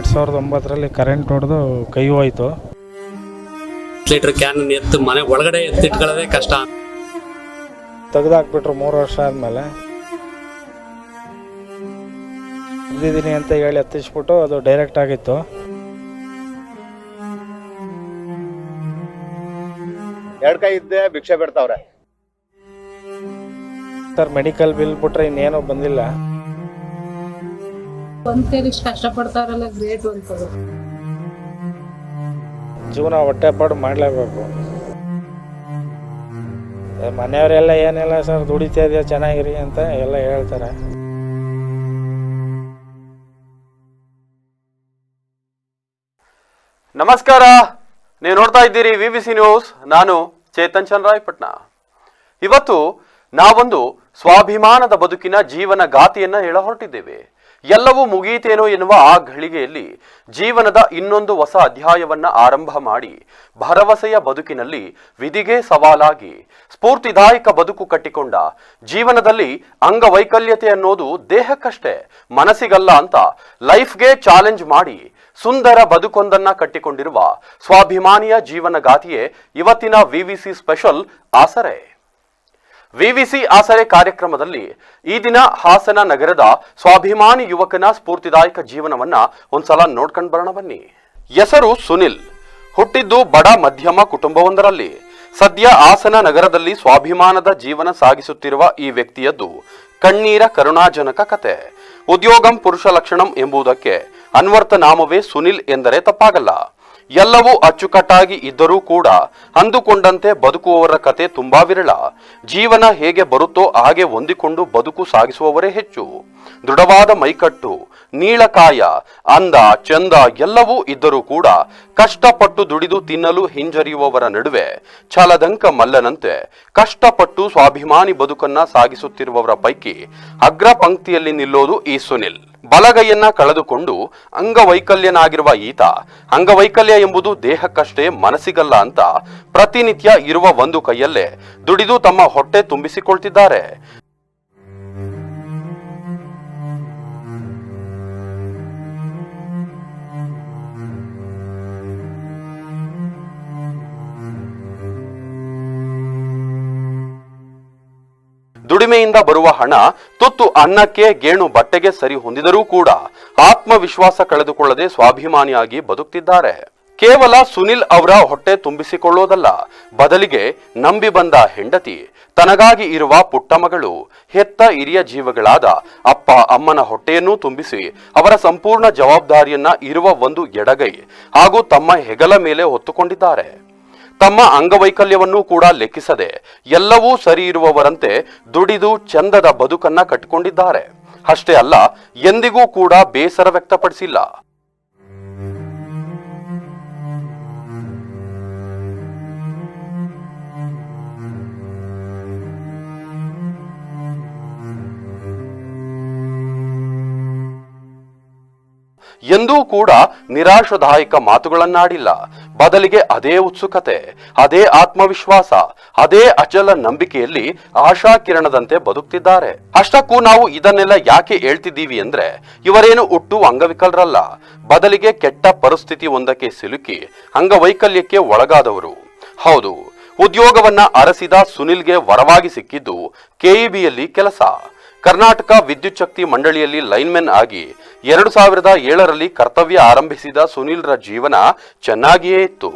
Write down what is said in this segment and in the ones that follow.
ಎರಡು ಸಾವಿರದ ಒಂಬತ್ತರಲ್ಲಿ ಕರೆಂಟ್ ಹೊಡೆದು ಕೈ ಹೋಯ್ತು. ಲೀಟರ್ ಕ್ಯಾನ್ ಎತ್ತು ಮನೆ ಒಳಗಡೆ ಎತ್ತಿಟ್ಕೊಳ್ಳೋದೇ ಕಷ್ಟ. ತೆಗೆದಾಕ್ಬಿಟ್ರು ಮೂರು ವರ್ಷ ಆದಮೇಲೆ. ಇದ್ದಿದ್ದೀನಿ ಅಂತ ಹೇಳಿ ಹತ್ತಿಸ್ಬಿಟ್ಟು ಅದು ಡೈರೆಕ್ಟ್ ಆಗಿತ್ತು. ಎರಡು ಕೈ ಇದ್ದೆ ಭಿಕ್ಷೆ ಬಿಡ್ತಾವ್ರೆ. ಸರ್ ಮೆಡಿಕಲ್ ಬಿಲ್ ಬಿಟ್ರೆ ಇನ್ನೇನೂ ಬಂದಿಲ್ಲ. ಒಂದ್ ಕೈಲಿ ಇಷ್ಟು ಕಷ್ಟಪಡ್ತಾರಲ್ಲ ಗ್ರೇಟ್ ಜೀವನ ಹೊಟ್ಟೆಪಾಡು ಮಾಡ್ಲೇಬೇಕು. ಮನೆಯವರೆಲ್ಲ ಏನೆಲ್ಲ ಸರ್ ದುಡಿತಾ ಇದೆಯಾ ಚೆನ್ನಾಗಿರಿ ಅಂತ ಎಲ್ಲ ಹೇಳ್ತಾರೆ. ನಮಸ್ಕಾರ. ನೀವು ನೋಡ್ತಾ ಇದ್ದೀರಿ ವಿ ಬಿ ಸಿ ನ್ಯೂಸ್ ನಾನು ಚೇತನ್ ಚಂದ್ರಾಯಪಟ್ನ ಇವತ್ತು ನಾವೊಂದು ಸ್ವಾಭಿಮಾನದ ಬದುಕಿನ ಜೀವನ ಗಾತಿಯನ್ನ ಹೇಳ ಹೊರಟಿದ್ದೇವೆ. ಎಲ್ಲವೂ ಮುಗಿಯಿತೇನೋ ಎನ್ನುವ ಆ ಘಳಿಗೆಯಲ್ಲಿ ಜೀವನದ ಇನ್ನೊಂದು ಹೊಸ ಅಧ್ಯಾಯವನ್ನ ಆರಂಭ ಮಾಡಿ ಭರವಸೆಯ ಬದುಕಿನಲ್ಲಿ ವಿಧಿಗೆ ಸವಾಲಾಗಿ ಸ್ಫೂರ್ತಿದಾಯಕ ಬದುಕು ಕಟ್ಟಿಕೊಂಡ ಜೀವನದಲ್ಲಿ ಅಂಗವೈಕಲ್ಯತೆ ಅನ್ನೋದು ದೇಹಕ್ಕಷ್ಟೇ, ಮನಸ್ಸಿಗಲ್ಲ ಅಂತ ಲೈಫ್ಗೆ ಚಾಲೆಂಜ್ ಮಾಡಿ ಸುಂದರ ಬದುಕೊಂದನ್ನ ಕಟ್ಟಿಕೊಂಡಿರುವ ಸ್ವಾಭಿಮಾನಿಯ ಜೀವನಗಾತಿಯೇ ಇವತ್ತಿನ ವಿವಿಸಿ ಸ್ಪೆಷಲ್ ಆಸರೆ. ವಿವಿಸಿ ಆಸರೆ ಕಾರ್ಯಕ್ರಮದಲ್ಲಿ ಈ ದಿನ ಹಾಸನ ನಗರದ ಸ್ವಾಭಿಮಾನಿ ಯುವಕನ ಸ್ಫೂರ್ತಿದಾಯಕ ಜೀವನವನ್ನ ಒಂದ್ಸಲ ನೋಡ್ಕೊಂಡು ಬರೋಣ ಬನ್ನಿ. ಹೆಸರು ಸುನಿಲ್. ಹುಟ್ಟಿದ್ದು ಬಡ ಮಧ್ಯಮ ಕುಟುಂಬವೊಂದರಲ್ಲಿ. ಸದ್ಯ ಹಾಸನ ನಗರದಲ್ಲಿ ಸ್ವಾಭಿಮಾನದ ಜೀವನ ಸಾಗಿಸುತ್ತಿರುವ ಈ ವ್ಯಕ್ತಿಯದ್ದು ಕಣ್ಣೀರ ಕರುಣಾಜನಕ ಕತೆ. ಉದ್ಯೋಗಂ ಪುರುಷ ಲಕ್ಷಣಂ ಎಂಬುದಕ್ಕೆ ಅನ್ವರ್ಥ ನಾಮವೇ ಸುನಿಲ್ ಎಂದರೆ ತಪ್ಪಾಗಲ್ಲ. ಎಲ್ಲವೂ ಅಚ್ಚುಕಟ್ಟಾಗಿ ಇದ್ದರೂ ಕೂಡ ಅಂದುಕೊಂಡಂತೆ ಬದುಕುವವರ ಕತೆ ತುಂಬಾ ವಿರಳ. ಜೀವನ ಹೇಗೆ ಬರುತ್ತೋ ಹಾಗೆ ಹೊಂದಿಕೊಂಡು ಬದುಕು ಸಾಗಿಸುವವರೇ ಹೆಚ್ಚು. ದೃಢವಾದ ಮೈಕಟ್ಟು. ನೀಳಕಾಯ, ಅಂದ, ಚಂದ ಎಲ್ಲವೂ ಇದ್ದರೂ ಕೂಡ ಕಷ್ಟಪಟ್ಟು ದುಡಿದು ತಿನ್ನಲು ಹಿಂಜರಿಯುವವರ ನಡುವೆ ಛಲದಂಕ ಮಲ್ಲನಂತೆ ಕಷ್ಟಪಟ್ಟು ಸ್ವಾಭಿಮಾನಿ ಬದುಕನ್ನ ಸಾಗಿಸುತ್ತಿರುವವರ ಪೈಕಿ ಅಗ್ರ ಪಂಕ್ತಿಯಲ್ಲಿ ನಿಲ್ಲೋದು ಈ ಸುನಿಲ್. ಬಲಗೈಯನ್ನ ಕಳೆದುಕೊಂಡು ಅಂಗವೈಕಲ್ಯನಾಗಿರುವ ಈತ, ಅಂಗವೈಕಲ್ಯ ಎಂಬುದು ದೇಹಕ್ಕಷ್ಟೇ ಮನಸ್ಸಿಗಲ್ಲ ಅಂತ ಪ್ರತಿನಿತ್ಯ ಇರುವ ಒಂದು ಕೈಯಲ್ಲೇ ದುಡಿದು ತಮ್ಮ ಹೊಟ್ಟೆ ತುಂಬಿಸಿಕೊಳ್ತಿದ್ದಾರೆ. ದುಡಿಮೆಯಿಂದ ಬರುವ ಹಣ ತುತ್ತು ಅನ್ನಕ್ಕೆ ಗೇಣು ಬಟ್ಟೆಗೆ ಸರಿ ಹೊಂದಿದರೂ ಕೂಡ ಆತ್ಮವಿಶ್ವಾಸ ಕಳೆದುಕೊಳ್ಳದೆ ಸ್ವಾಭಿಮಾನಿಯಾಗಿ ಬದುಕ್ತಿದ್ದಾರೆ. ಕೇವಲ ಸುನಿಲ್ ಅವರ ಹೊಟ್ಟೆ ತುಂಬಿಸಿಕೊಳ್ಳೋದಲ್ಲ, ಬದಲಿಗೆ ನಂಬಿ ಬಂದ ಹೆಂಡತಿ, ತನಗಾಗಿ ಇರುವ ಪುಟ್ಟ ಮಗಳು, ಹೆತ್ತ ಹಿರಿಯ ಜೀವಗಳಾದ ಅಪ್ಪ, ಅಮ್ಮನ ಹೊಟ್ಟೆಯನ್ನೂ ತುಂಬಿಸಿ ಅವರ ಸಂಪೂರ್ಣ ಜವಾಬ್ದಾರಿಯನ್ನ ಇರುವ ಒಂದು ಎಡಗೈ ಹಾಗೂ ತಮ್ಮ ಹೆಗಲ ಮೇಲೆ ಹೊತ್ತುಕೊಂಡಿದ್ದಾರೆ. ತಮ್ಮ ಅಂಗವೈಕಲ್ಯವನ್ನೂ ಕೂಡ ಲೆಕ್ಕಿಸದೆ ಎಲ್ಲವೂ ಸರಿ ಇರುವವರಂತೆ ದುಡಿದು ಚಂದದ ಬದುಕನ್ನ ಕಟ್ಟಿಕೊಂಡಿದ್ದಾರೆ. ಅಷ್ಟೇ ಅಲ್ಲ, ಎಂದಿಗೂ ಕೂಡ ಬೇಸರ ವ್ಯಕ್ತಪಡಿಸಿಲ್ಲ. ಎಂದೂ ಕೂಡ ನಿರಾಶದಾಯಕ ಮಾತುಗಳನ್ನಾಡಿಲ್ಲ. ಬದಲಿಗೆ ಅದೇ ಉತ್ಸುಕತೆ, ಅದೇ ಆತ್ಮವಿಶ್ವಾಸ, ಅದೇ ಅಚಲ ನಂಬಿಕೆಯಲ್ಲಿ ಆಶಾ ಕಿರಣದಂತೆ ಬದುಕ್ತಿದ್ದಾರೆ. ಅಷ್ಟಕ್ಕೂ ನಾವು ಇದನ್ನೆಲ್ಲ ಯಾಕೆ ಹೇಳ್ತಿದ್ದೀವಿ ಅಂದ್ರೆ, ಇವರೇನು ಹುಟ್ಟು ಅಂಗವಿಕಲರಲ್ಲ. ಬದಲಿಗೆ ಕೆಟ್ಟ ಪರಿಸ್ಥಿತಿ ಒಂದಕ್ಕೆ ಸಿಲುಕಿ ಅಂಗವೈಕಲ್ಯಕ್ಕೆ ಒಳಗಾದವರು. ಹೌದು, ಉದ್ಯೋಗವನ್ನ ಅರಸಿದ ಸುನಿಲ್ಗೆ ವರವಾಗಿ ಸಿಕ್ಕಿದ್ದು ಕೆಇಬಿಯಲ್ಲಿ ಕೆಲಸ. ಕರ್ನಾಟಕ ವಿದ್ಯುತ್ ಶಕ್ತಿ ಮಂಡಳಿಯಲ್ಲಿ ಲೈನ್ಮೆನ್ ಆಗಿ ಎರಡು ಸಾವಿರದ ಏಳರಲ್ಲಿ ಕರ್ತವ್ಯ ಆರಂಭಿಸಿದ ಸುನಿಲ್ರ ಜೀವನ ಚೆನ್ನಾಗಿಯೇ ಇತ್ತು.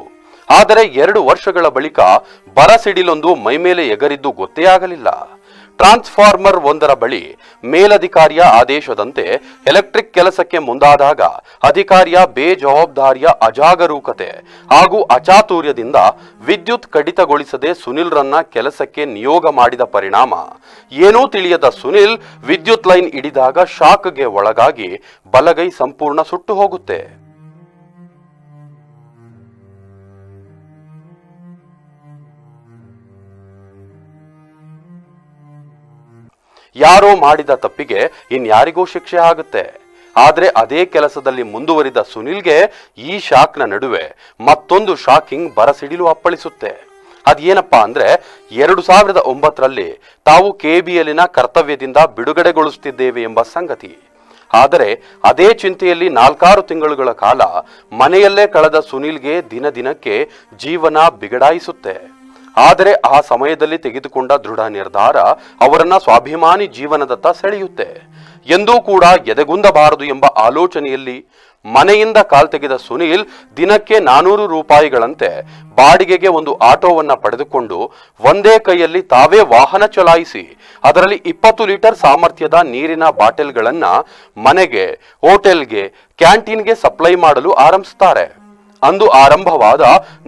ಆದರೆ ಎರಡು ವರ್ಷಗಳ ಬಳಿಕ ಬರ ಸಿಡಿಲೊಂದು ಮೈಮೇಲೆ ಎಗರಿದ್ದು ಗೊತ್ತೇ ಆಗಲಿಲ್ಲ. ಟ್ರಾನ್ಸ್ಫಾರ್ಮರ್ ಒಂದರ ಬಳಿ ಮೇಲಧಿಕಾರಿಯ ಆದೇಶದಂತೆ ಎಲೆಕ್ಟ್ರಿಕ್ ಕೆಲಸಕ್ಕೆ ಮುಂದಾದಾಗ ಅಧಿಕಾರಿಯ ಬೇಜವಾಬ್ದಾರಿಯ ಅಜಾಗರೂಕತೆ ಹಾಗೂ ಅಚಾತುರ್ಯದಿಂದ ವಿದ್ಯುತ್ ಕಡಿತಗೊಳಿಸದೆ ಸುನಿಲ್ರನ್ನ ಕೆಲಸಕ್ಕೆ ನಿಯೋಗ ಮಾಡಿದ ಪರಿಣಾಮ. ಏನೂ ತಿಳಿಯದ ಸುನಿಲ್ ವಿದ್ಯುತ್ ಲೈನ್ ಹಿಡಿದಾಗ ಶಾಕ್ಗೆ ಒಳಗಾಗಿ ಬಲಗೈ ಸಂಪೂರ್ಣ ಸುಟ್ಟು ಹೋಗುತ್ತೆ. ಯಾರೋ ಮಾಡಿದ ತಪ್ಪಿಗೆ ಇನ್ಯಾರಿಗೂ ಶಿಕ್ಷೆ ಆಗುತ್ತೆ. ಆದರೆ ಅದೇ ಕೆಲಸದಲ್ಲಿ ಮುಂದುವರಿದ ಸುನಿಲ್ಗೆ ಈ ಶಾಕ್ನ ನಡುವೆ ಮತ್ತೊಂದು ಶಾಕಿಂಗ್ ಬರಸಿಡಿಲು ಅಪ್ಪಳಿಸುತ್ತೆ. ಅದೇನಪ್ಪಾ ಅಂದ್ರೆ ಎರಡು ಸಾವಿರದ ಒಂಬತ್ತರಲ್ಲಿ ತಾವು ಕೆಬಿಎಲ್ಲಿನ ಕರ್ತವ್ಯದಿಂದ ಬಿಡುಗಡೆಗೊಳಿಸುತ್ತಿದ್ದೇವೆ ಎಂಬ ಸಂಗತಿ. ಆದರೆ ಅದೇ ಚಿಂತೆಯಲ್ಲಿ ನಾಲ್ಕಾರು ತಿಂಗಳುಗಳ ಕಾಲ ಮನೆಯಲ್ಲೇ ಕಳೆದ ಸುನಿಲ್ಗೆ ದಿನ ದಿನಕ್ಕೆ ಜೀವನ ಬಿಗಡಾಯಿಸುತ್ತೆ. ಆದರೆ ಆ ಸಮಯದಲ್ಲಿ ತೆಗೆದುಕೊಂಡ ದೃಢ ನಿರ್ಧಾರ ಅವರನ್ನ ಸ್ವಾಭಿಮಾನಿ ಜೀವನದತ್ತ ಸೆಳೆಯುತ್ತೆ. ಎಂದೂ ಕೂಡ ಎದೆಗುಂದಬಾರದು ಎಂಬ ಆಲೋಚನೆಯಲ್ಲಿ ಮನೆಯಿಂದ ಕಾಲ್ ತೆಗೆದ ಸುನೀಲ್ ದಿನಕ್ಕೆ ನಾನೂರು ರೂಪಾಯಿಗಳಂತೆ ಬಾಡಿಗೆಗೆ ಒಂದು ಆಟೋವನ್ನ ಪಡೆದುಕೊಂಡು ಒಂದೇ ಕೈಯಲ್ಲಿ ತಾವೇ ವಾಹನ ಚಲಾಯಿಸಿ, ಅದರಲ್ಲಿ ಇಪ್ಪತ್ತು ಲೀಟರ್ ಸಾಮರ್ಥ್ಯದ ನೀರಿನ ಬಾಟಲ್ಗಳನ್ನ ಮನೆಗೆ, ಹೋಟೆಲ್ಗೆ, ಕ್ಯಾಂಟೀನ್ಗೆ ಸಪ್ಲೈ ಮಾಡಲು ಆರಂಭಿಸ್ತಾರೆ. ಅಂದು ಆರಂಭವಾದ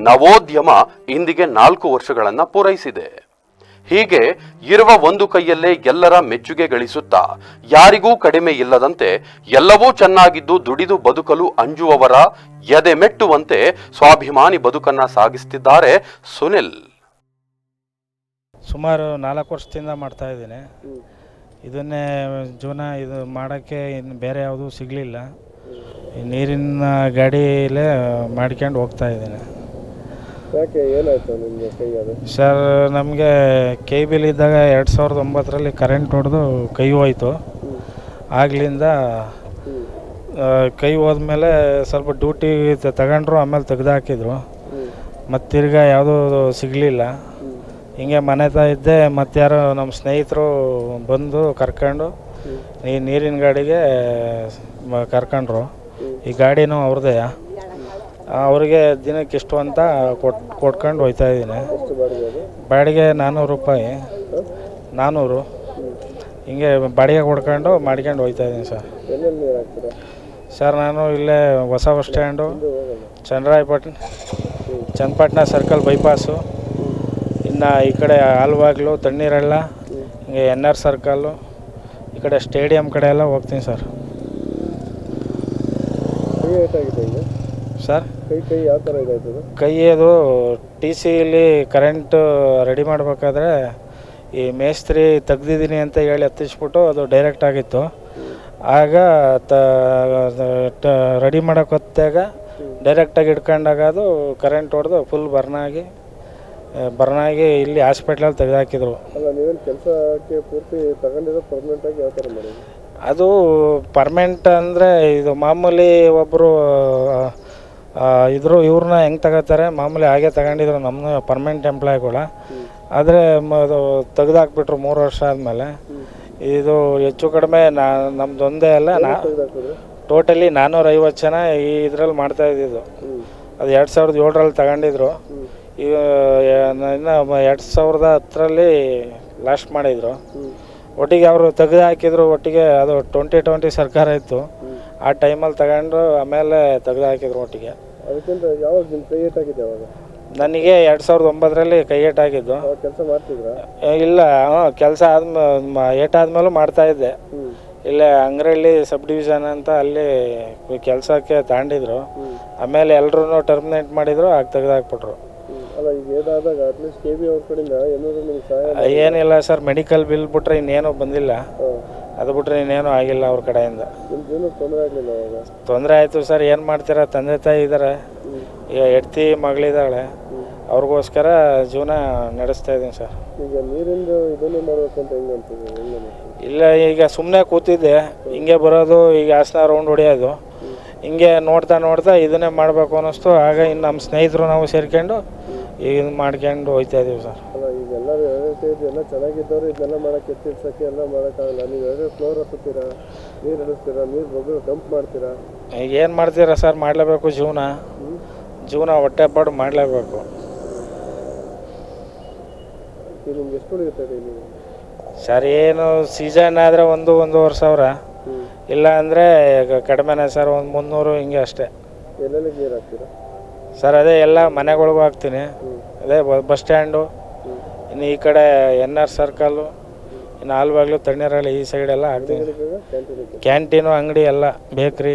ನವೋದ್ಯಮ ಇಂದಿಗೆ ನಾಲ್ಕು ವರ್ಷಗಳನ್ನ ಪೂರೈಸಿದೆ. ಹೀಗೆ ಇರುವ ಒಂದು ಕೈಯಲ್ಲೇ ಎಲ್ಲರ ಮೆಚ್ಚುಗೆ ಗಳಿಸುತ್ತಾ ಯಾರಿಗೂ ಕಡಿಮೆ ಇಲ್ಲದಂತೆ ಎಲ್ಲವೂ ಚೆನ್ನಾಗಿದ್ದು ದುಡಿದು ಬದುಕಲು ಅಂಜುವವರ ಎದೆ ಮೆಟ್ಟುವಂತೆ ಸ್ವಾಭಿಮಾನಿ ಬದುಕನ್ನ ಸಾಗಿಸುತ್ತಿದ್ದಾರೆ ಸುನಿಲ್. ಸುಮಾರು ನಾಲ್ಕು ವರ್ಷದಿಂದ ಮಾಡ್ತಾ ಇದ್ದೀನಿ. ಇದನ್ನೇ ಜೀವನ ಇದು ಮಾಡೋಕ್ಕೆ ಇನ್ನು ಬೇರೆ ಯಾವುದೂ ಸಿಗಲಿಲ್ಲ. ನೀರಿನ ಗಾಡಿಯಲ್ಲೇ ಮಾಡ್ಕೊಂಡು ಹೋಗ್ತಾ ಇದ್ದೀನಿ. ಯಾಕೆ ಏನಾಯ್ತು ನಿಮಗೆ ಕೈ ಅದು? ಸರ್ ನಮಗೆ ಕೈ ಬಿಲ್ ಇದ್ದಾಗ ಎರಡು ಸಾವಿರದ ಒಂಬತ್ತರಲ್ಲಿ ಕರೆಂಟ್ ಹೊಡೆದು ಕೈ ಹೋಯಿತು. ಆಗಲಿಂದ ಕೈ ಹೋದ್ಮೇಲೆ ಸ್ವಲ್ಪ ಡ್ಯೂಟಿ ತಗೊಂಡ್ರು ಆಮೇಲೆ ತೆಗೆದಾಕಿದ್ರು ಮತ್ತು ತಿರ್ಗಾ ಯಾವುದೂ ಸಿಗಲಿಲ್ಲ. ಹಿಂಗೆ ಮನೆ ತಾ ಇದ್ದೆ ಮತ್ತೆ ಯಾರೋ ನಮ್ಮ ಸ್ನೇಹಿತರು ಬಂದು ಕರ್ಕೊಂಡು ಈ ನೀರಿನ ಗಾಡಿಗೆ ಕರ್ಕೊಂಡ್ರು. ಈ ಗಾಡಿನೂ ಅವ್ರದ್ದೇ ಅವರಿಗೆ ದಿನಕ್ಕೆ ಇಷ್ಟು ಅಂತ ಕೊಟ್, ಕೊಟ್ಕೊಂಡು ಹೋಯ್ತಾ ಇದ್ದೀನಿ. ಬಾಡಿಗೆ ನಾನ್ನೂರು ರೂಪಾಯಿ. ನಾನ್ನೂರು ಹಿಂಗೆ ಬಾಡಿಗೆ ಕೊಡ್ಕೊಂಡು ಮಾಡ್ಕೊಂಡು ಹೋಯ್ತಾ ಇದ್ದೀನಿ ಸರ್. ಸರ್, ನಾನು ಇಲ್ಲೇ ಹೊಸ bus stand Channarayapatna Channapatna circle bypass. ಇನ್ನು ಈ ಕಡೆ ಆಲ್ವಾಗ್ಲು ತಣ್ಣೀರೆಲ್ಲ, ಹಿಂಗೆ ಎನ್ ಆರ್ ಸರ್ಕಲ್ಲು, ಈ ಕಡೆ ಸ್ಟೇಡಿಯಂ ಕಡೆ ಎಲ್ಲ ಹೋಗ್ತೀನಿ ಸರ್. ಈಗ? ಸರ್? ಕೈ ಕೈ ಯಾವ ಥರ ಇದಾಯ್ತದೆ ಕೈಯದು ಟಿ ಸಿಲಿ ಕರೆಂಟ್ ರೆಡಿ ಮಾಡಬೇಕಾದ್ರೆ ಈ ಮೇಸ್ತ್ರಿ ತೆಗ್ದಿದ್ದೀನಿ ಅಂತ ಹೇಳಿ ಹತ್ತಿಸ್ಬಿಟ್ಟು ಅದು ಡೈರೆಕ್ಟ್ ಆಗಿತ್ತು. ಆಗ ತ ರೆಡಿ ಮಾಡೋಕೆ ಹೊತ್ತಾಗ ಡೈರೆಕ್ಟಾಗಿ ಇಟ್ಕೊಂಡಾಗ ಅದು ಕರೆಂಟ್ ಹೊಡೆದು ಫುಲ್ ಬರ್ನಾಗಿ ಬರ್ನಾಗಿ ಇಲ್ಲಿ ಹಾಸ್ಪಿಟ್ಲಲ್ಲಿ ತೆಗೆದಾಕಿದ್ರು ಅಲ್ಲ ನೀವೇನು ಕೆಲಸಕ್ಕೆ ಪೂರ್ತಿ ತಗೊಂಡಿರೋ ಪರ್ಮನೆಂಟಾಗಿ ಯಾವ ಥರ ಮಾಡಿದ್ರಿ? ಅದು ಪರ್ಮೆಂಟ್ ಅಂದರೆ ಇದು ಮಾಮೂಲಿ ಒಬ್ಬರು ಇದ್ರು ಇವ್ರನ್ನ ಹೆಂಗೆ ತಗೋತಾರೆ ಮಾಮೂಲಿ ಹಾಗೆ ತಗೊಂಡಿದ್ರು ನಮ್ಮ ಪರ್ಮನೆಂಟ್ ಎಂಪ್ಲಾಯ್ಗಳ ಆದರೆ ಅದು ತೆಗೆದಾಕ್ಬಿಟ್ರು ಮೂರು ವರ್ಷ ಆದಮೇಲೆ. ಇದು ಹೆಚ್ಚು ಕಡಿಮೆ ನಾ ನಮ್ದೊಂದೇ ಅಲ್ಲ ನಾ ಟೋಟಲಿ ನಾನ್ನೂರ ಐವತ್ತು ಜನ ಈ ಇದ್ರಲ್ಲಿ ಮಾಡ್ತಾ ಇದ್ದಿದ್ದು. ಅದು ಎರಡು ಸಾವಿರದ ಏಳರಲ್ಲಿ ತಗೊಂಡಿದ್ರು. ಈಗ ಇನ್ನು ಎರಡು ಸಾವಿರದ ಹತ್ತರಲ್ಲಿ ಲಾಸ್ಟ್ ಮಾಡಿದರು. ಒಟ್ಟಿಗೆ ಅವರು ತೆಗೆದು ಹಾಕಿದ್ರು ಒಟ್ಟಿಗೆ ಅದು ಟ್ವೆಂಟಿ ಟ್ವೆಂಟಿ ಸರ್ಕಾರ ಇತ್ತು. ಆ ಟೈಮಲ್ಲಿ ತಗೊಂಡು ಆಮೇಲೆ ತೆಗೆದು ಹಾಕಿದ್ರು ಒಟ್ಟಿಗೆ. ಅದಕ್ಕಿಂತ ಯಾವಾಗ ನಿಮ್ಮ ಕ್ರಿಯೇಟ್ ಆಗಿದೆ ಅವಾಗ ನನಗೆ ಎರಡು ಸಾವಿರದ ಒಂಬತ್ತರಲ್ಲಿ ಕೈ ಏಟಾಗಿದ್ದು ಆಗಿದ್ದು. ಕೆಲಸ ಮಾಡ್ತಿದ್ರಾ? ಏ, ಇಲ್ಲ ಕೆಲಸ ಏಟ್ ಏಟಾದ್ಮೇಲೂ ಮಾಡ್ತಾ ಇದ್ದೆ. ಇಲ್ಲೇ ಅಂಗ್ರಳ್ಳಿ ಸಬ್ ಡಿವಿಷನ್ ಅಂತ ಅಲ್ಲಿ ಕೆಲಸಕ್ಕೆ ತಾಂಡಿದ್ರು. ಆಮೇಲೆ ಎಲ್ಲರೂ ಟರ್ಮಿನೇಟ್ ಮಾಡಿದ್ರು ಆಗ ತೆಗೆದಾಕ್ಬಿಟ್ರು ಅಲ್ಲ ಈಗ ಏನಾದಾಗ ಅಟ್ಲೀಸ್ಟ್ ಕೆ ಬಿ ಅವ್ರ ಕಡೆಯಿಂದ ಏನಾದ್ರು ನಿಮ್ಗೆ ಸಹಾಯ ಏನಿಲ್ಲ ಸರ್ ಮೆಡಿಕಲ್ ಬಿಲ್ ಬಿಟ್ರೆ ಇನ್ನೇನು ಬಂದಿಲ್ಲ. ಅದು ಬಿಟ್ರೆ ಇನ್ನೇನು ಆಗಿಲ್ಲ ಅವ್ರ ಕಡೆಯಿಂದ. ನಿಮ್ಮ ಜೀವನಕ್ಕೆ ತೊಂದರೆ ಆಗಲಿಲ್ಲ ಅವಾಗ? ತೊಂದರೆ ಆಯಿತು ಸರ್ ಏನು ಮಾಡ್ತೀರಾ? ತಂದೆ ತಾಯಿ ಇದ್ದಾರೆ ಈಗ ಹೆಡ್ತಿ ಮಗಳಿದ್ದಾಳೆ ಅವ್ರಿಗೋಸ್ಕರ ಜೀವನ ನಡೆಸ್ತಾ ಇದ್ದೀನಿ ಸರ್. ಈಗ ನೀರಿಂದ ಇದನ್ನೇ ಮಾಡಬೇಕು ಅಂತ ಹೆಂಗೆ ಅಂತಿದೆ ಹೆಂಗೆ ಅನಿಸ್ತು? ಇಲ್ಲ ಈಗ ಸುಮ್ಮನೆ ಕೂತಿದ್ದೆ. ಹಿಂಗೆ ಬರೋದು ಈಗ ಹಾಸನ ರೌಂಡ್ ಹೊಡೆಯೋದು. ಹಿಂಗೆ ನೋಡ್ತಾ ನೋಡ್ತಾ ಇದನ್ನೇ ಮಾಡಬೇಕು ಅನ್ನಿಸ್ತು. ಆಗ ಇನ್ನು ನಮ್ಮ ಸ್ನೇಹಿತರು ನಾವು ಸೇರ್ಕೊಂಡು ಈಗ ಮಾಡ್ಕೊಂಡು ಹೋಯ್ತಾ ಇದೀವಿ ಸರ್. ಅಲ್ಲ ಈಗ ಎಲ್ಲರೂ ಇದೆ ಎಲ್ಲ ಚೆನ್ನಾಗಿದ್ದವರು ಇದನ್ನೆಲ್ಲ ಮಾಡಕ್ಕೆ ಎತ್ತಿಡ್ಸಕ್ಕೆ ಎಲ್ಲ ಮಾಡೋಕ್ಕಾಗಲ್ಲ. ನೀವು ಎರಡು ಫ್ಲೋರ್ ಹತ್ತುತ್ತೀರಾ? ನೀರು ಇಳಿಸ್ತೀರಾ? ನೀರು ಬಗ್ಗೆ ಡಂಪ್ ಮಾಡ್ತೀರಾ? ಈಗ ಏನು ಮಾಡ್ತೀರಾ ಸರ್? ಮಾಡಲೇಬೇಕು ಜೀವನ. ಜೀವನ ಹೊಟ್ಟೆಪಾಡು ಮಾಡಲೇಬೇಕು. ಈಗ ನಿಮ್ಗೆ ಎಷ್ಟು ಉಳಿಯುತ್ತೆ ಡೈಲಿ ಸರ್ ಏನು ಸೀಸನ್ ಆದರೆ ಒಂದು ಒಂದೂವರೆ ಸಾವಿರ. ಇಲ್ಲ ಅಂದರೆ ಕಡಿಮೆನೇ ಸರ್ ಒಂದು ಮುನ್ನೂರು ಹಿಂಗೆ ಅಷ್ಟೇ. ಎಲ್ಲೆಲ್ಲಿ ನೀರು ಹಾಕ್ತೀರಾ? ಸರ್ ಅದೇ ಎಲ್ಲ ಮನೆಗಳಿಗೂ ಹಾಕ್ತೀನಿ. ಅದೇ ಬಸ್ ಸ್ಟ್ಯಾಂಡು ಇನ್ನು ಈ ಕಡೆ ಎನ್ ಆರ್ ಸರ್ಕಲ್ಲು ಇನ್ನು ಆಲ್ಬಾಗ್ಲು ತಣ್ಣೀರಲ್ಲಿ ಈ ಸೈಡೆಲ್ಲ ಹಾಕ್ತೀನಿ. ಕ್ಯಾಂಟೀನು ಅಂಗಡಿ ಎಲ್ಲ ಬೇಕ್ರಿ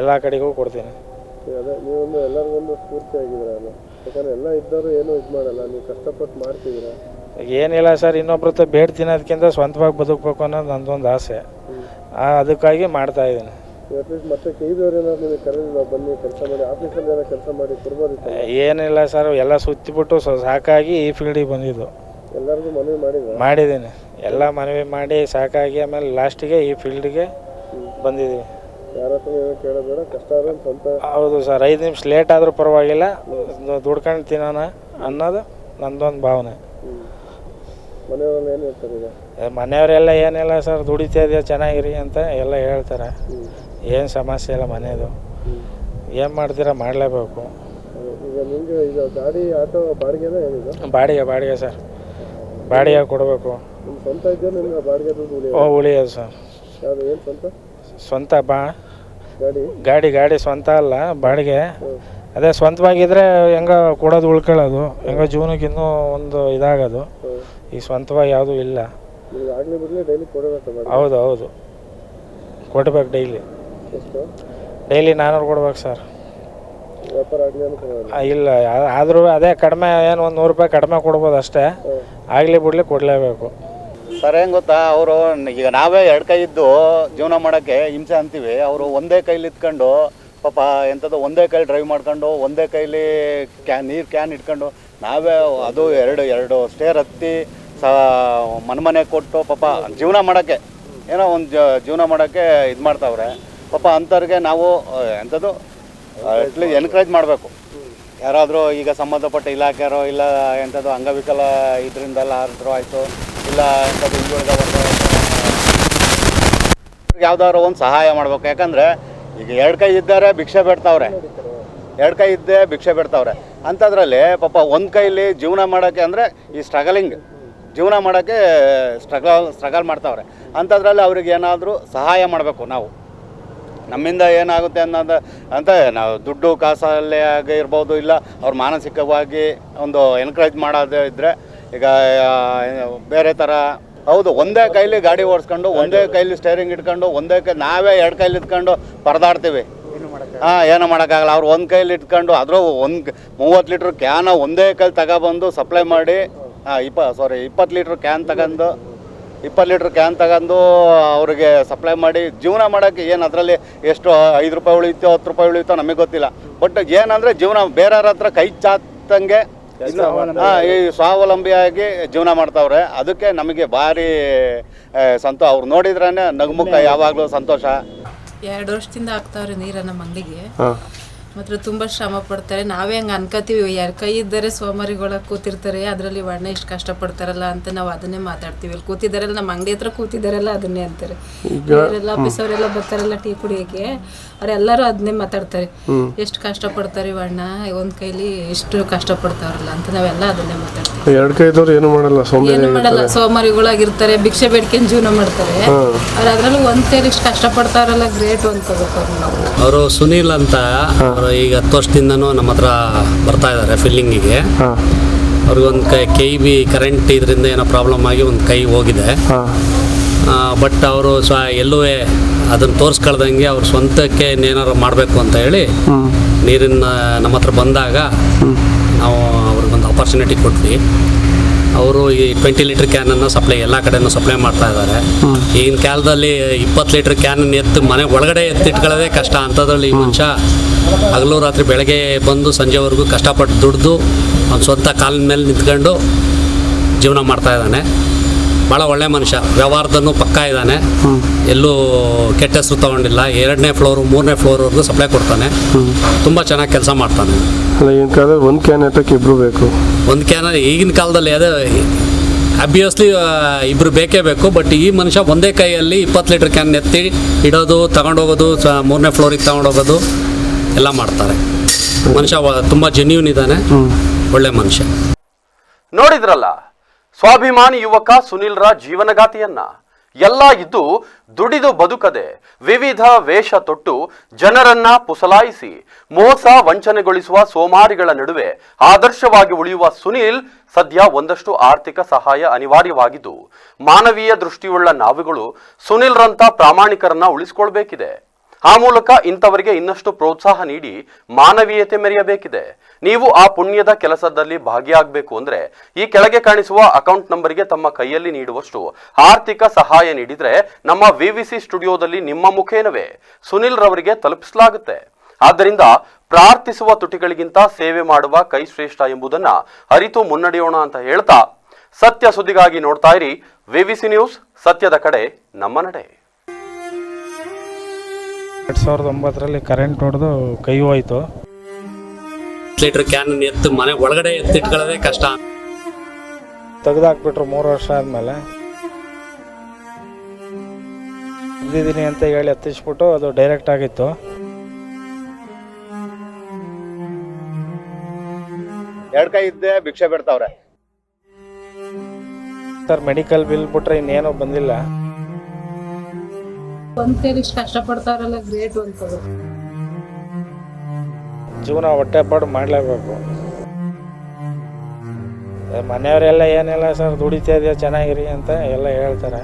ಎಲ್ಲ ಕಡೆಗೂ ಕೊಡ್ತೀನಿ. ಈಗ ಅದೇ ನೀವೊಂದು ಎಲ್ಲರಿಗೊಂದು ಸ್ಫೂರ್ತಿ ಆಗಿದ್ದೀರಲ್ಲ ಯಾಕಂದ್ರೆ ಎಲ್ಲ ಇದ್ದವರು ಏನೂ ಇದು ಮಾಡಲ್ಲ ನೀವು ಕಷ್ಟಪಟ್ಟು ಮಾಡ್ತಿದ್ದೀರಾ? ಏನಿಲ್ಲ ಸರ್ ಇನ್ನೊಬ್ರ ಬೇಡ ತಿನ್ನೋದಕ್ಕಿಂತ ಸ್ವಂತವಾಗಿ ಬದುಕಬೇಕು ಅನ್ನೋದು ನಂದೊಂದು ಆಸೆ. ಅದಕ್ಕಾಗಿ ಮಾಡ್ತಾ ಇದ್ದೀನಿ. ಅಟ್ಲೀಸ್ಟ್ ಮತ್ತೆ ಕೆ ಬಿ ಅವ್ರು ಏನಾದ್ರು ನಿಮಗೆ ಕರೆದಿಲ್ಲ ಬನ್ನಿ ಕೆಲಸ ಮಾಡಿ ಆಫೀಸಲ್ಲಿ ಕೆಲಸ ಮಾಡಿ ಕೊಡ್ಬೋದಿತ್ತು ಏನಿಲ್ಲ ಸರ್ ಎಲ್ಲ ಸುತ್ತಿಬಿಟ್ಟು ಸೊ ಸಾಕಾಗಿ ಈ ಫೀಲ್ಡಿಗೆ ಬಂದಿದ್ದು. ಎಲ್ಲರಿಗೂ ಮನವಿ ಮಾಡಿ ಮಾಡಿದ್ದೀನಿ. ಎಲ್ಲ ಮನವಿ ಮಾಡಿ ಸಾಕಾಗಿ ಆಮೇಲೆ ಲಾಸ್ಟಿಗೆ ಈ ಫೀಲ್ಡಿಗೆ ಬಂದಿದ್ದೀವಿ. ಯಾರ ಹತ್ರ ಏನೋ ಕೇಳೋಬೇಡ ಕಷ್ಟ ಆದ್ರೆ ಸ್ವಂತ ಹೌದು ಸರ್ ಐದು ನಿಮಿಷ ಲೇಟ್ ಆದರೂ ಪರವಾಗಿಲ್ಲ. ದುಡ್ಕೊಂಡು ತಿನ್ನೋಣ ಅನ್ನೋದು ನಂದೊಂದು ಭಾವನೆ. ಮನೆಯವರೆಲ್ಲ ಏನು ಹೇಳ್ತಾರೆ ಈಗ? ಏ, ಮನೆಯವರೆಲ್ಲ ಏನಿಲ್ಲ ಸರ್ ದುಡಿತಾ ಇದೆಯಾ ಚೆನ್ನಾಗಿರಿ ಅಂತ ಎಲ್ಲ ಹೇಳ್ತಾರೆ. ಏನು ಸಮಸ್ಯೆ ಇಲ್ಲ ಮನೆಯದು ಏನು ಮಾಡ್ತೀರಾ ಮಾಡಲೇಬೇಕು. ಈಗ ನಿಮಗೆ ಇದು ಗಾಡಿ ಆಟೋ ಬಾಡಿಗೆನ ಏನಿದೆ? ಬಾಡಿಗೆ ಬಾಡಿಗೆ ಸರ್. ಬಾಡಿಗೆ ಕೊಡಬೇಕು. ನಿಮ್ಮ ಸ್ವಂತ ಇದೆಯಾ ನಿಮ್ಗೆ ಬಾಡಿಗೆ ದುಡ್ಡು ಉಳಿಯೋದು? ಓ ಉಳಿಯೋದು ಸರ್. ಯಾವುದು ಏನು ಸ್ವಂತ? ಸ್ವಂತ ಬಾ. ಗಾಡಿ? ಗಾಡಿ ಗಾಡಿ ಸ್ವಂತ ಅಲ್ಲ ಬಾಡಿಗೆ. ಅದೇ ಸ್ವಂತವಾಗಿದ್ದರೆ ಹೆಂಗ ಕೊಡೋದು ಉಳ್ಕೊಳ್ಳೋದು. ಹೆಂಗ ಜೀವನಕ್ಕೆ ಇನ್ನೂ ಒಂದು ಇದಾಗೋದು. ಈ ಸ್ವಂತವಾಗಿ ಯಾವುದೂ ಇಲ್ಲ. ನಿಮ್ಗೆ ಆಗಲಿ ಬಿಡಲಿ ಡೈಲಿ ಕೊಡಬೇಕು ಹೌದು ಹೌದು. ಕೊಡ್ಬೇಕು ಡೈಲಿ ಎಷ್ಟು ಡೈಲಿ ನಾನೂರು ಕೊಡ್ಬೇಕು ಸರ್ ವ್ಯಾಪಾರ ಆಗಲಿ ಅನ್ಕೊಳ್ಳೋಲ್ಲ ಆ, ಇಲ್ಲ ಆದರೂ ಅದೇ ಕಡಿಮೆ ಏನು ಒಂದು ನೂರು ರೂಪಾಯಿ ಕಡಿಮೆ ಕೊಡ್ಬೋದು ಅಷ್ಟೇ. ಆಗಲಿ ಬಿಡಲಿ ಕೊಡಲೇಬೇಕು. ಸರ್ ಹೆಂಗ್ ಗೊತ್ತಾ? ಅವರು ಈಗ ನಾವೇ ಎರಡು ಕೈ ಇದ್ದು ಜೀವನ ಮಾಡೋಕ್ಕೆ ಹಿಂಸೆ ಅಂತೀವಿ. ಅವರು ಒಂದೇ ಕೈಲಿ ಇತ್ಕೊಂಡು ಪಾಪ ಎಂಥದ್ದು ಒಂದೇ ಕೈಲಿ ಡ್ರೈವ್ ಮಾಡ್ಕೊಂಡು ಒಂದೇ ಕೈಲಿ ಕ್ಯಾನ್ ನೀರು ಕ್ಯಾನ್ ಇಟ್ಕೊಂಡು ನಾವೇ ಅದು ಎರಡು ಎರಡು ಸ್ಟೇರ್ ಹತ್ತಿ ಸ ಮನೆ ಕೊಟ್ಟು ಪಾಪ ಜೀವನ ಮಾಡೋಕ್ಕೆ ಏನೋ ಒಂದು ಜೀವನ ಮಾಡೋಕ್ಕೆ ಇದು ಮಾಡ್ತಾವ್ರೆ. ಪಾಪ ಅಂಥವ್ರಿಗೆ ನಾವು ಎಂಥದ್ದು ಅಟ್ಲೀಸ್ಟ್ ಎನ್ಕರೇಜ್ ಮಾಡಬೇಕು. ಯಾರಾದರೂ ಈಗ ಸಂಬಂಧಪಟ್ಟ ಇಲಾಖೆಯರೋ ಇಲ್ಲ ಎಂಥದ್ದು ಅಂಗವಿಕಲ ಇದರಿಂದೆಲ್ಲ ಆದ್ರೂ ಆಯಿತು, ಇಲ್ಲ ಎಂಥದ್ದು ಹಿಂದುಳಿದ ಯಾವ್ದಾದ್ರು ಒಂದು ಸಹಾಯ ಮಾಡ್ಬೇಕು. ಯಾಕಂದರೆ ಈಗ ಎರಡು ಕೈ ಇದ್ದಾರೆ, ಭಿಕ್ಷೆ ಬೇಡ್ತಾವ್ರೆ. ಎರಡು ಕೈ ಇದ್ದೇ ಭಿಕ್ಷೆ ಬಿಡ್ತಾವ್ರೆ. ಅಂಥದ್ರಲ್ಲಿ ಪಾಪ ಒಂದು ಕೈಲಿ ಜೀವನ ಮಾಡೋಕ್ಕೆ ಅಂದರೆ ಈ ಸ್ಟ್ರಗಲಿಂಗ್ ಜೀವನ ಮಾಡೋಕ್ಕೆ ಸ್ಟ್ರಗಲ್ ಸ್ಟ್ರಗಲ್ ಮಾಡ್ತಾವ್ರೆ. ಅಂಥದ್ರಲ್ಲಿ ಅವ್ರಿಗೆ ಏನಾದರೂ ಸಹಾಯ ಮಾಡಬೇಕು ನಾವು. ನಮ್ಮಿಂದ ಏನಾಗುತ್ತೆ ಅನ್ನೋದು ಅಂತ ನಾವು ದುಡ್ಡು ಕಾಸಲ್ಲೇ ಆಗಿ ಇರ್ಬೋದು ಇಲ್ಲ ಅವ್ರು ಮಾನಸಿಕವಾಗಿ ಒಂದು ಎನ್ಕರೇಜ್ ಮಾಡೋದೇ ಇದ್ದರೆ ಈಗ ಬೇರೆ ಥರ ಹೌದು ಒಂದೇ ಕೈಲಿ ಗಾಡಿ ಓಡಿಸ್ಕೊಂಡು ಒಂದೇ ಕೈಲಿ ಸ್ಟೇರಿಂಗ್ ಇಟ್ಕೊಂಡು ಒಂದೇ ಕೈ ನಾವೇ ಎರಡು ಕೈಲಿ ಇಟ್ಕೊಂಡು ಪರದಾಡ್ತೀವಿ. ಹಾಂ ಏನೂ ಮಾಡೋಕ್ಕಾಗಲ್ಲ ಅವ್ರು ಒಂದು ಕೈಲಿ ಇಟ್ಕೊಂಡು ಅದ್ರ ಒಂದು ಮೂವತ್ತು ಲೀಟ್ರ್ ಕ್ಯಾನ ಒಂದೇ ಕೈಲಿ ತಗೊಬಂದು ಸಪ್ಲೈ ಮಾಡಿ ಹಾಂ ಇಪ್ಪ ಸಾರಿ ಇಪ್ಪತ್ತು ಲೀಟ್ರ್ ಕ್ಯಾನ್ ತಗೊಂಡು ಇಪ್ಪತ್ತು ಲೀಟ್ರ್ ಕ್ಯಾನ್ ತಗೊಂಡು ಅವ್ರಿಗೆ ಸಪ್ಲೈ ಮಾಡಿ ಜೀವನ ಮಾಡೋಕ್ಕೆ ಏನು ಅದರಲ್ಲಿ ಎಷ್ಟು ಐದು ರೂಪಾಯಿ ಉಳಿಯುತ್ತೋ ಹತ್ತು ರೂಪಾಯಿ ಉಳಿಯುತ್ತೋ ನಮಗೆ ಗೊತ್ತಿಲ್ಲ. ಬಟ್ ಏನಂದರೆ ಜೀವನ ಬೇರೆಯವ್ರ ಹತ್ರ ಕೈ ಚಾತಂಗೆ ಹಾ, ಈ ಸ್ವಾವಲಂಬಿಯಾಗಿ ಜೀವನ ಮಾಡ್ತಾವ್ರೆ. ಅದಕ್ಕೆ ನಮಗೆ ಭಾರಿ ಸಂತೋಷ ಸಂತೋ ಅವ್ರು ನೋಡಿದ್ರೇ ನಗುಮುಖ ಯಾವಾಗಲೂ ಸಂತೋಷ. ಎರಡು ವರ್ಷದಿಂದ ಹಾಕ್ತಾವ್ರೆ ನೀರ ನಮ್ಮ ಅಂಗಡಿಗೆ ಮಾತ್ರ ತುಂಬಾ ಶ್ರಮ ಪಡ್ತಾರೆ. ನಾವೇ ಹಂಗೆ ಅನ್ಕೋತೀವಿ ಯಾರ ಕೈ ಇದ್ದರೆ ಸೋಮಾರಿಗಳ ಕೂತಿರ್ತಾರೆ. ಅದರಲ್ಲಿ ವರ್ಣ ಇಷ್ಟು ಕಷ್ಟಪಡ್ತಾರಲ್ಲ ಅಂತ ನಾವು ಅದನ್ನೇ ಮಾತಾಡ್ತೀವಿ. ಅಲ್ಲಿ ಕೂತಿದ್ದಾರಲ್ಲ ನಮ್ಮ ಅಂಗಡಿ ಹತ್ರ ಕೂತಿದ್ದಾರಲ್ಲ ಅದನ್ನೇ ಅಂತಾರೆ. ಬೇರೆಲ್ಲ ಆಫೀಸ್ ಅವರೆಲ್ಲ ಬರ್ತಾರಲ್ಲ ಟೀ ಕುಡಿಯೋಕೆ ಅವರೆಲ್ಲರೂ ಅದನ್ನೇ ಮಾತಾಡ್ತಾರೆ. ಎಷ್ಟು ಕಷ್ಟಪಡ್ತಾರೆ ವರ್ಣ ಒಂದು ಕೈಲಿ ಎಷ್ಟು ಕಷ್ಟಪಡ್ತಾರಲ್ಲ ಅಂತ ನಾವೆಲ್ಲ ಅದನ್ನೇ ಮಾತಾಡ್ತೀವಿ. ಎರಡು ಕೈದವರು ಏನು ಮಾಡಲ್ಲ? ಏನು ಮಾಡಲ್ಲ. ಸೋಮಾರಿಗಳಾಗಿರ್ತಾರೆ. ಭಿಕ್ಷೆ ಬೇಡ್ಕೊಂಡು ಜೀವನ ಮಾಡ್ತಾರೆ. ಅವ್ರು ಅದರಲ್ಲೂ ಒಂದ್ ಕೈಲಿ ಇಷ್ಟು ಕಷ್ಟಪಡ್ತಾರಲ್ಲ ಗ್ರೇಟ್ ಅನ್ಕೋಬೇಕು ಅವ್ರು ನಾವು. ಅವರು ಸುನೀಲ್ ಅಂತ ಅವರು ಈಗ ಹತ್ತು ವರ್ಷದಿಂದನೂ ನಮ್ಮ ಹತ್ರ ಬರ್ತಾ ಇದ್ದಾರೆ ಫಿಲ್ಲಿಂಗಿಗೆ ಅವ್ರಿಗೊಂದು ಕೈ ಕೈ ಬಿ ಕರೆಂಟ್ ಇದರಿಂದ ಏನೋ ಪ್ರಾಬ್ಲಮ್ ಆಗಿ ಒಂದು ಕೈ ಹೋಗಿದೆ. ಬಟ್ ಅವರು ಸ್ವ ಎಲ್ಲೂ ಅದನ್ನು ತೋರಿಸ್ಕೊಳ್ದಂಗೆ ಅವ್ರ ಸ್ವಂತಕ್ಕೆ ಏನಾರು ಮಾಡಬೇಕು ಅಂತ ಹೇಳಿ ನೀರಿನ ನಮ್ಮ ಹತ್ರ ಬಂದಾಗ ನಾವು ಅವ್ರಿಗೊಂದು ಆಪರ್ಚುನಿಟಿ ಕೊಟ್ವಿ. ಅವರು ಈ ಟ್ವೆಂಟಿ ಕ್ಯಾನ್ ಕ್ಯಾನನ್ನು ಸಪ್ಲೈ ಎಲ್ಲ ಕಡೆನೂ ಸಪ್ಲೈ ಮಾಡ್ತಾ ಇದ್ದಾರೆ. ಈಗಿನ ಕಾಲದಲ್ಲಿ ಇಪ್ಪತ್ತು ಲೀಟರ್ ಕ್ಯಾನ್ ಎತ್ತು ಮನೆ ಒಳಗಡೆ ಎತ್ತಿಟ್ಕೊಳ್ಳೋದೇ ಕಷ್ಟ. ಅಂಥದ್ರಲ್ಲಿ ಈ ಮನುಷ್ಯ ಹಗಲು ರಾತ್ರಿ ಬೆಳಗ್ಗೆ ಬಂದು ಸಂಜೆವರೆಗೂ ಕಷ್ಟಪಟ್ಟು ದುಡ್ದು ಒಂದು ಸ್ವಂತ ಕಾಲಿನ ಮೇಲೆ ನಿಂತ್ಕೊಂಡು ಜೀವನ ಮಾಡ್ತಾ ಇದ್ದಾನೆ. ಭಾಳ ಒಳ್ಳೆ ಮನುಷ್ಯ. ವ್ಯವಹಾರದಲ್ಲೂ ಪಕ್ಕ ಇದ್ದಾನೆ. ಎಲ್ಲೂ ಕೆಟ್ಟ ಹೆಸರು ತಗೊಂಡಿಲ್ಲ. ಎರಡನೇ ಫ್ಲೋರು ಮೂರನೇ ಫ್ಲೋರ್ವರೆಗೂ ಸಪ್ಲೈ ಕೊಡ್ತಾನೆ. ತುಂಬ ಚೆನ್ನಾಗಿ ಕೆಲಸ ಮಾಡ್ತಾನೆ. ಅಲ್ಲ ಈಗಿನ ಕಾಲದಲ್ಲಿ ಒಂದು ಕ್ಯಾನ್ ಎತ್ತಕ್ಕೆ ಇಬ್ಬರು ಬೇಕು. ಒಂದು ಕ್ಯಾನ್ ಈಗಿನ ಕಾಲದಲ್ಲಿ ಅದೇ ಅಬ್ವಿಯಸ್ಲಿ ಇಬ್ಬರು ಬೇಕೇ ಬೇಕು ಬಟ್ ಈ ಮನುಷ್ಯ ಒಂದೇ ಕೈಯಲ್ಲಿ ಇಪ್ಪತ್ತು ಲೀಟ್ರ್ ಕ್ಯಾನ್ ಎತ್ತಿ ಇಡೋದು ತಗೊಂಡೋಗೋದು ಹೋಗೋದು ಮೂರನೇ ಫ್ಲೋರಿಗೆ ತಗೊಂಡೋಗೋದು ಎಲ್ಲ ಮಾಡ್ತಾರೆ. ಮನುಷ್ಯ ತುಂಬ ಜೆನ್ಯೂನ್ ಇದ್ದಾನೆ. ಒಳ್ಳೆ ಮನುಷ್ಯ. ನೋಡಿದ್ರಲ್ಲ? ಸ್ವಾಭಿಮಾನಿ ಯುವಕ ಸುನಿಲ್ರ ಜೀವನಗಾಥೆಯನ್ನ. ಎಲ್ಲ ಇದ್ದು ದುಡಿದು ಬದುಕದೆ ವಿವಿಧ ವೇಷ ತೊಟ್ಟು ಜನರನ್ನ ಪುಸಲಾಯಿಸಿ, ಮೋಸ ವಂಚನೆಗೊಳಿಸುವ ಸೋಮಾರಿಗಳ ನಡುವೆ ಆದರ್ಶವಾಗಿ ಉಳಿಯುವ ಸುನಿಲ್ ಸದ್ಯ ಒಂದಷ್ಟು ಆರ್ಥಿಕ ಸಹಾಯ ಅನಿವಾರ್ಯವಾಗಿದ್ದು, ಮಾನವೀಯ ದೃಷ್ಟಿಯುಳ್ಳ ನಾವುಗಳು ಸುನಿಲ್ರಂತ ಪ್ರಾಮಾಣಿಕರನ್ನ ಉಳಿಸ್ಕೊಳ್ಬೇಕಿದೆ. ಆ ಮೂಲಕ ಇಂಥವರಿಗೆ ಇನ್ನಷ್ಟು ಪ್ರೋತ್ಸಾಹ ನೀಡಿ ಮಾನವೀಯತೆ ಮೆರೆಯಬೇಕಿದೆ. ನೀವು ಆ ಪುಣ್ಯದ ಕೆಲಸದಲ್ಲಿ ಭಾಗಿಯಾಗಬೇಕು ಅಂದ್ರೆ ಈ ಕೆಳಗೆ ಕಾಣಿಸುವ ಅಕೌಂಟ್ ನಂಬರ್ಗೆ ತಮ್ಮ ಕೈಯಲ್ಲಿ ನೀಡುವಷ್ಟು ಆರ್ಥಿಕ ಸಹಾಯ ನೀಡಿದ್ರೆ ನಮ್ಮ ವಿವಿಸಿ ಸ್ಟುಡಿಯೋದಲ್ಲಿ ನಿಮ್ಮ ಮುಖೇನವೇ. ಸುನಿಲ್ ರವರಿಗೆ ತಲುಪಿಸಲಾಗುತ್ತೆ. ಆದ್ದರಿಂದ ಪ್ರಾರ್ಥಿಸುವ ತುಟಿಗಳಿಗಿಂತ ಸೇವೆ ಮಾಡುವ ಕೈ ಶ್ರೇಷ್ಠ ಎಂಬುದನ್ನ ಅರಿತು ಮುನ್ನಡೆಯೋಣ ಅಂತ ಹೇಳ್ತಾ ಸತ್ಯ ಸುದ್ದಿಗಾಗಿ ನೋಡ್ತಾ ಇರಿ. ವಿವಿಸಿ ನ್ಯೂಸ್, ಸತ್ಯದ ಕಡೆ, ನಮ್ಮ ನಡೆ. ಎರಡು ಸಾವಿರದ ಒಂಬತ್ತರಲ್ಲಿ ಕರೆಂಟ್ ಹೊಡೆದು ಕೈ ಹೋಯ್ತು. ಲೀಟರ್ ಕ್ಯಾನ್ ಎತ್ತು ಮನೆ ಒಳಗಡೆ ಎತ್ತಿಟ್ಕೊಳ್ಳೋದೇ ಕಷ್ಟ. ತೆಗೆದಾಕ್ಬಿಟ್ರು ಮೂರು ವರ್ಷ ಆದಮೇಲೆ. ಇದ್ದಿದ್ದೀನಿ ಅಂತ ಹೇಳಿ ಹತ್ತಿಸ್ಬಿಟ್ಟು ಅದು ಡೈರೆಕ್ಟ್ ಆಗಿತ್ತು. ಎರಡು ಕೈ ಇದ್ದೆ ಭಿಕ್ಷೆ ಬಿಡ್ತಾವ್ರೆ. ಸರ್ ಮೆಡಿಕಲ್ ಬಿಲ್ ಬಿಟ್ರೆ ಇನ್ನೇನೂ ಬಂದಿಲ್ಲ. ಕೈಲಿ ಇಷ್ಟು ಕಷ್ಟಪಡ್ತಾರಲ್ಲ, ಗ್ರೇಟ್ ಜೀವನ ಹೊಟ್ಟೆಪಾಡು ಮಾಡಲೇಬೇಕು. ಮನೆಯವರೆಲ್ಲ ಏನಿಲ್ಲ ಸರ್, ದುಡಿತಾ ಇದೆಯಾ, ಚೆನ್ನಾಗಿರಿ ಅಂತ ಎಲ್ಲ ಹೇಳ್ತಾರೆ.